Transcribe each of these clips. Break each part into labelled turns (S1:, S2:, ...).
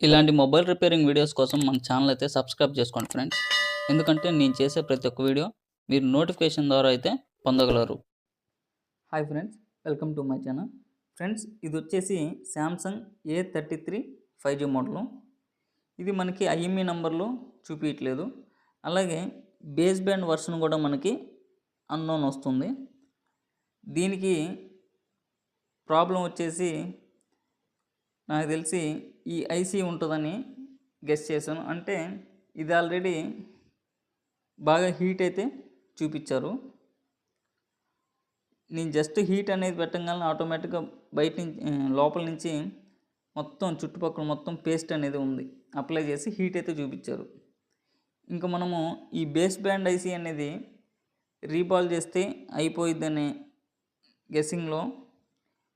S1: ఇలాంటి mobile repairing videos కోసం మన ఛానల్ అయితే సబ్స్క్రైబ్ చేసుకోండి ఫ్రెండ్స్. ఎందుకంటే నేను చేసే ప్రతి ఒక్క వీడియో మీరు నోటిఫికేషన్ ద్వారా అయితే పొందగలరు. Hi friends welcome to my channel friends ఇది వచ్చేసి Samsung A thirty three five G model ఇది మనకి ఐఎంఈ నంబర్లో చూపించట్లేదు అలాగే బేస్ బ్యాండ్ వర్షన్ కూడా మనకి అన్నోన్ వస్తుంది. దీనికి ప్రాబ్లం వచ్చేసి నాకు తెలిసి ఈ ఐసీ ఉంటుందని గెస్ చేశాను. అంటే ఇది ఆల్రెడీ బాగా హీట్ అయితే చూపించారు. నేను జస్ట్ హీట్ అనేది పెట్టగానే ఆటోమేటిక్గా బయట నుంచి లోపల నుంచి మొత్తం చుట్టుపక్కల మొత్తం పేస్ట్ అనేది ఉంది. అప్లై చేసి హీట్ అయితే చూపించారు. ఇంకా మనము ఈ బేస్ బ్యాండ్ ఐసీ అనేది రీబాల్ చేస్తే అయిపోయిద్దనే గెస్సింగ్లో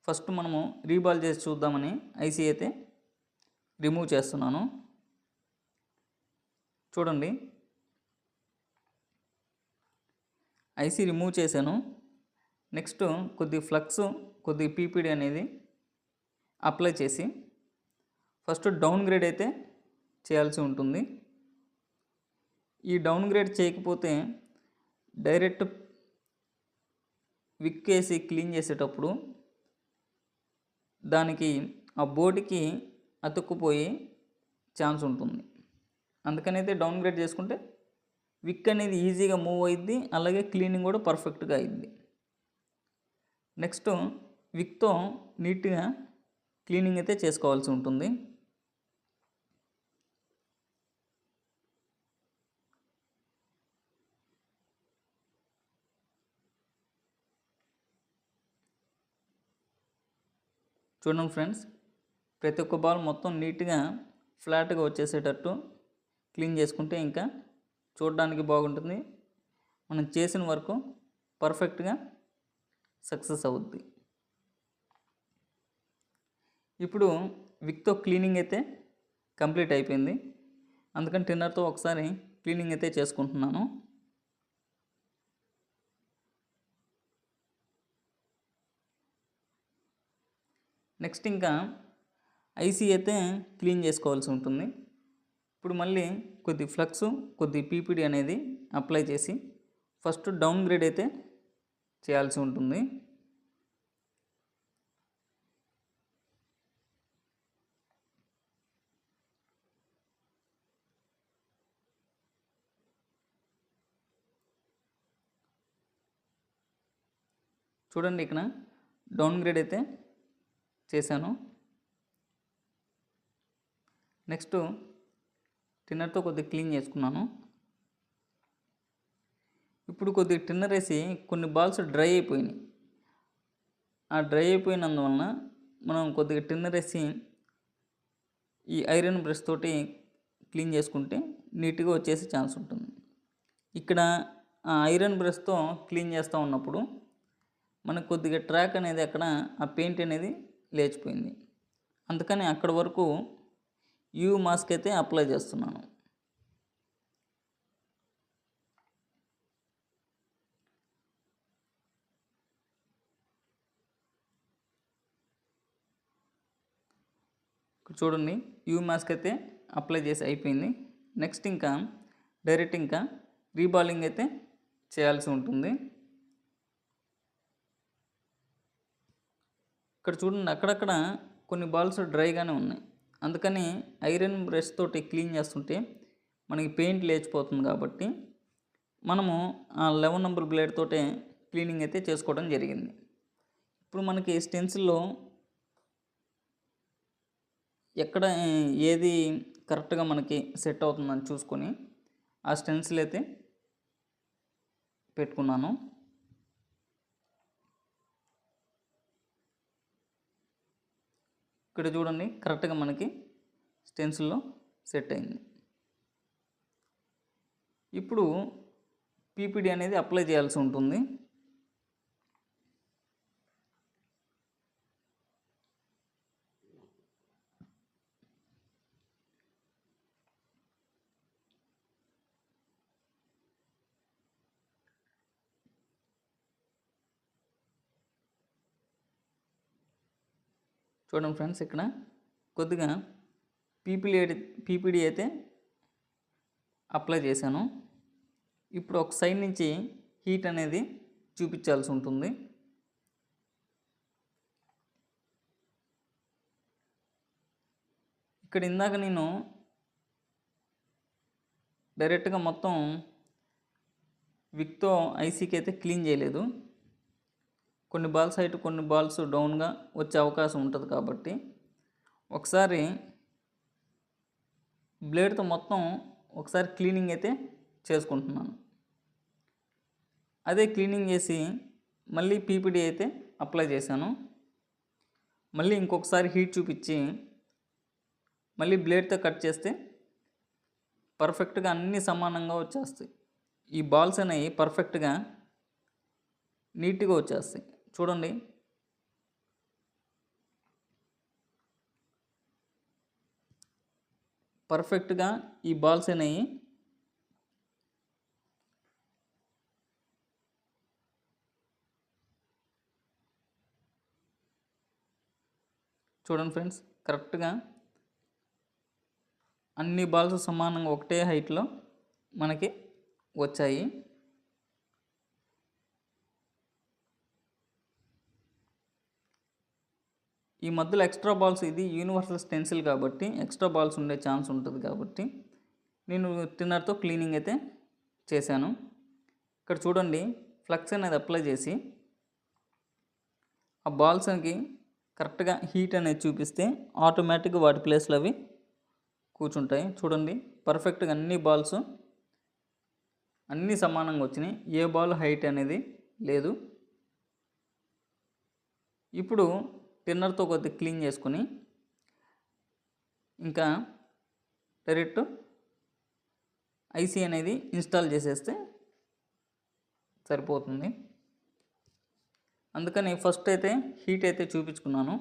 S1: ఫస్ట్ మనము రీబాల్ చేసి చూద్దామని ఐసీ అయితే రిమూవ్ చేస్తున్నాను. చూడండి. ఐసీ రిమూవ్ చేశాను. నెక్స్ట్ కొద్ది ఫ్లక్స్ కొద్ది పీపీడీ అనేది అప్లై చేసి ఫస్ట్ డౌన్ గ్రేడ్ అయితే చేయాల్సి ఉంటుంది. ఈ డౌన్ గ్రేడ్ చేయకపోతే డైరెక్ట్ విక్ వేసి క్లీన్ చేసేటప్పుడు దానికి ఆ బోటికి అతుక్కుపోయే ఛాన్స్ ఉంటుంది. అందుకనైతే డౌన్గ్రేడ్ చేసుకుంటే విక్ అనేది ఈజీగా మూవ్ అయ్యిద్ది అలాగే క్లీనింగ్ కూడా పర్ఫెక్ట్గా అయ్యిద్ది నెక్స్ట్ విక్తో నీట్గా క్లీనింగ్ అయితే చేసుకోవాల్సి ఉంటుంది. చూడండి ఫ్రెండ్స్ ప్రతి ఒక్క బాల్ మొత్తం నీట్గా ఫ్లాట్గా వచ్చేసేటట్టు క్లీన్ చేసుకుంటే ఇంకా చూడడానికి బాగుంటుంది. మనం చేసిన వరకు పర్ఫెక్ట్గా సక్సెస్ అవుద్ది. ఇప్పుడు విక్తో క్లీనింగ్ అయితే కంప్లీట్ అయిపోయింది. అందుకని టిన్నర్తో ఒకసారి క్లీనింగ్ అయితే చేసుకుంటున్నాను. నెక్స్ట్ ఇంకా ఐసీ అయితే క్లీన్ చేసుకోవాల్సి ఉంటుంది. ఇప్పుడు మళ్ళీ కొద్ది ఫ్లక్స్ కొద్ది పీపీడీ అనేది అప్లై చేసి ఫస్ట్ డౌన్ గ్రేడ్ అయితే చేయాల్సి ఉంటుంది. చూడండి ఇక్కడ డౌన్ గ్రేడ్ అయితే చేశాను. నెక్స్ట్ టిన్నర్తో కొద్దిగా క్లీన్ చేసుకున్నాను. ఇప్పుడు కొద్దిగా టిన్నర్ వేసి కొన్ని బాల్స్ డ్రై అయిపోయినాయి. ఆ డ్రై అయిపోయినందువలన మనం కొద్దిగా టిన్నర్ వేసి ఈ ఐరన్ బ్రష్ తోటి క్లీన్ చేసుకుంటే నీట్గా వచ్చేసే ఛాన్స్ ఉంటుంది. ఇక్కడ ఆ ఐరన్ బ్రష్తో క్లీన్ చేస్తూ ఉన్నప్పుడు మనకు కొద్దిగా ట్రాక్ అనేది అక్కడ ఆ పెయింట్ అనేది లేచిపోయింది. అందుకని అక్కడ వరకు యూ మాస్క్ అయితే అప్లై చేస్తున్నాను. చూడండి యూ మాస్క్ అయితే అప్లై చేసి అయిపోయింది. నెక్స్ట్ ఇంకా డైరెక్ట్ ఇంకా రీబాలింగ్ అయితే చేయాల్సి ఉంటుంది. ఇక్కడ చూడండి అక్కడక్కడ కొన్ని బాల్స్ డ్రైగానే ఉన్నాయి. అందుకని ఐరన్ బ్రష్ తోటి క్లీన్ చేస్తుంటే మనకి పెయింట్ లేచిపోతుంది కాబట్టి మనము ఆ లెవెన్ నెంబర్ బ్లేడ్ తోటే క్లీనింగ్ అయితే చేసుకోవడం జరిగింది. ఇప్పుడు మనకి స్టెన్సిల్లో ఎక్కడ ఏది కరెక్ట్గా మనకి సెట్ అవుతుందని చూసుకొని ఆ స్టెన్సిల్ అయితే పెట్టుకున్నాను. ఇక్కడ చూడండి కరెక్ట్గా మనకి స్టెన్సిల్లో సెట్ అయింది. ఇప్పుడు పీపీడీ అనేది అప్లై చేయాల్సి ఉంటుంది. చూడండి ఫ్రెండ్స్ ఇక్కడ కొద్దిగా పీపీడీ పీపీడీ అయితే అప్లై చేశాను. ఇప్పుడు ఒక సైడ్ నుంచి హీట్ అనేది చూపించాల్సి ఉంటుంది. ఇక్కడ ఇందాక నేను డైరెక్ట్గా మొత్తం విక్తో ఐసీకి అయితే క్లీన్ చేయలేదు. కొన్ని బాల్స్ హైట్ కొన్ని బాల్స్ డౌన్గా వచ్చే అవకాశం ఉంటుంది కాబట్టి ఒకసారి బ్లేడ్తో మొత్తం ఒకసారి క్లీనింగ్ అయితే చేసుకుంటున్నాను. అదే క్లీనింగ్ చేసి మళ్ళీ పీపీడీ అయితే అప్లై చేశాను. మళ్ళీ ఇంకొకసారి హీట్ చూపించి మళ్ళీ బ్లేడ్తో కట్ చేస్తే పర్ఫెక్ట్గా అన్నీ సమానంగా వచ్చేస్తాయి. ఈ బాల్స్ అనేవి పర్ఫెక్ట్గా నీట్గా వచ్చేస్తాయి. చూడండి. పర్ఫెక్ట్గా ఈ బాల్స్ అనేవి చూడండి ఫ్రెండ్స్ కరెక్ట్గా అన్ని బాల్స్ సమానంగా ఒకటే హైట్లో మనకి వచ్చాయి. ఈ మధ్యలో ఎక్స్ట్రా బాల్స్ ఇది యూనివర్సల్ స్టెన్సిల్ కాబట్టి ఎక్స్ట్రా బాల్స్ ఉండే ఛాన్స్ ఉంటుంది కాబట్టి నేను టిన్నర్తో క్లీనింగ్ అయితే చేశాను. ఇక్కడ చూడండి ఫ్లక్స్ అనేది అప్లై చేసి ఆ బాల్స్కి కరెక్ట్గా హీట్ అనేది చూపిస్తే ఆటోమేటిక్గా వాటి ప్లేస్లో అవి కూర్చుంటాయి. చూడండి పర్ఫెక్ట్గా అన్ని బాల్స్ అన్నీ సమానంగా వచ్చినాయి. ఏ బాల్ హైట్ అనేది లేదు. ఇప్పుడు టిన్నర్తో కొద్దిగా క్లీన్ చేసుకొని ఇంకా డైరెక్ట్ ఐసీ అనేది ఇన్స్టాల్ చేసేస్తే సరిపోతుంది. అందుకని ఫస్ట్ అయితే హీట్ అయితే చూపించుకున్నాను.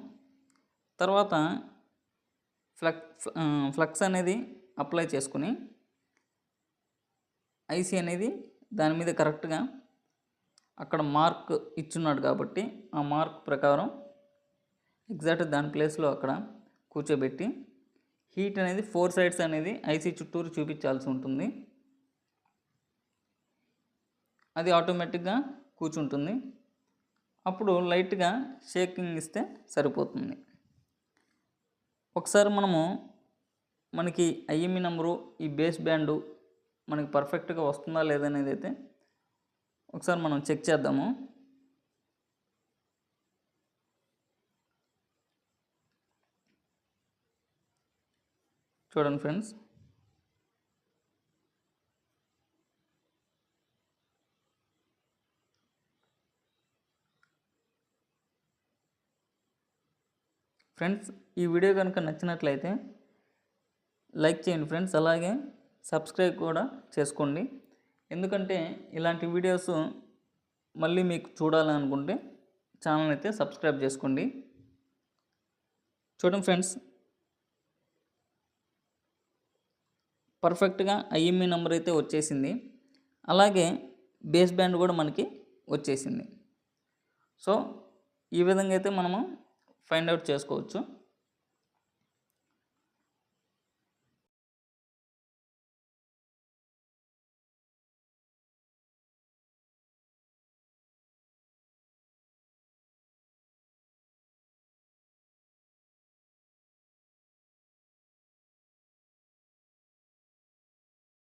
S1: తర్వాత ఫ్లక్ ఫ్లక్స్ అనేది అప్లై చేసుకుని ఐసీ అనేది దాని మీద కరెక్ట్గా అక్కడ మార్క్ ఇచ్చున్నాడు కాబట్టి ఆ మార్క్ ప్రకారం ఎగ్జాక్ట్ దాని ప్లేస్లో అక్కడ కూర్చోబెట్టి హీట్ అనేది ఫోర్ సైడ్స్ అనేది ఐసీ చుట్టూరు చూపించాల్సి ఉంటుంది. అది ఆటోమేటిక్గా కూర్చుంటుంది. అప్పుడు లైట్గా షేకింగ్ ఇస్తే సరిపోతుంది. ఒకసారి మనము మనకి ఐఎంఈ నెంబరు ఈ బేస్ బ్యాండు మనకి పర్ఫెక్ట్గా వస్తుందా లేదనేది అయితే ఒకసారి మనం చెక్ చేద్దాము. చూడండి ఫ్రెండ్స్. ఫ్రెండ్స్ ఈ వీడియో కనుక నచ్చినట్లయితే లైక్ చేయండి ఫ్రెండ్స్. అలాగే సబ్స్క్రైబ్ కూడా చేసుకోండి. ఎందుకంటే ఇలాంటి వీడియోస్ మళ్ళీ మీకు చూడాలనుకుంటే ఛానల్ అయితే సబ్స్క్రైబ్ చేసుకోండి. చూడండి ఫ్రెండ్స్ పర్ఫెక్ట్గా ఐఎంఈ నెంబర్ అయితే వచ్చేసింది. అలాగే బేస్ బ్యాండ్ కూడా మనకి వచ్చేసింది. సో ఈ విధంగా అయితే మనము ఫైండ్ అవుట్ చేసుకోవచ్చు.